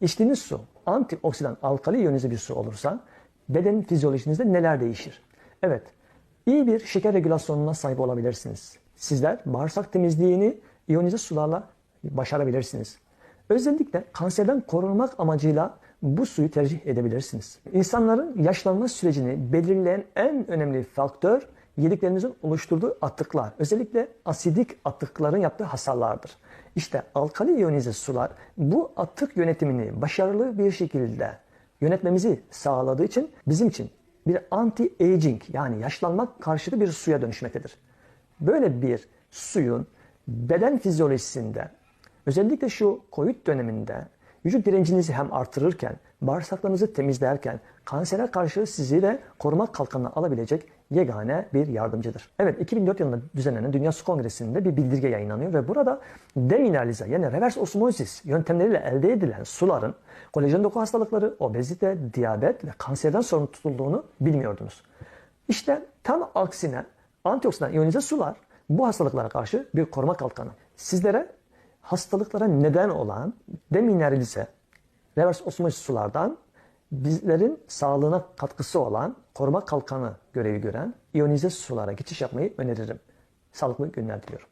İçtiğiniz su antioksidan alkali iyonize bir su olursa beden fizyolojinizde neler değişir? Evet, iyi bir şeker regülasyonuna sahip olabilirsiniz. Sizler bağırsak temizliğini iyonize sularla başarabilirsiniz. Özellikle kanserden korunmak amacıyla bu suyu tercih edebilirsiniz. İnsanların yaşlanma sürecini belirleyen en önemli faktör yediklerinizin oluşturduğu atıklar. Özellikle asidik atıkların yaptığı hasarlardır. İşte alkali iyonize sular bu atık yönetimini başarılı bir şekilde yönetmemizi sağladığı için bizim için bir anti-aging yani yaşlanmak karşıtı bir suya dönüşmektedir. Böyle bir suyun beden fizyolojisinde özellikle şu COVID döneminde vücut direncinizi hem artırırken, bağırsaklarınızı temizlerken kansere karşı sizi de koruma kalkanına alabilecek yegane bir yardımcıdır. Evet 2004 yılında düzenlenen Dünya Su Kongresi'nde bir bildirge yayınlanıyor ve burada demineralize yani reverse osmosis yöntemleriyle elde edilen suların kolajen doku hastalıkları, obezite, diyabet ve kanserden sorumlu tutulduğunu bilmiyordunuz. İşte tam aksine antioksidan iyonize sular bu hastalıklara karşı bir koruma kalkanı. Sizlere hastalıklara neden olan demineralize, reverse osmosis sulardan bizlerin sağlığına katkısı olan koruma kalkanı görevi gören iyonize sulara geçiş yapmayı öneririm. Sağlıklı günler diliyorum.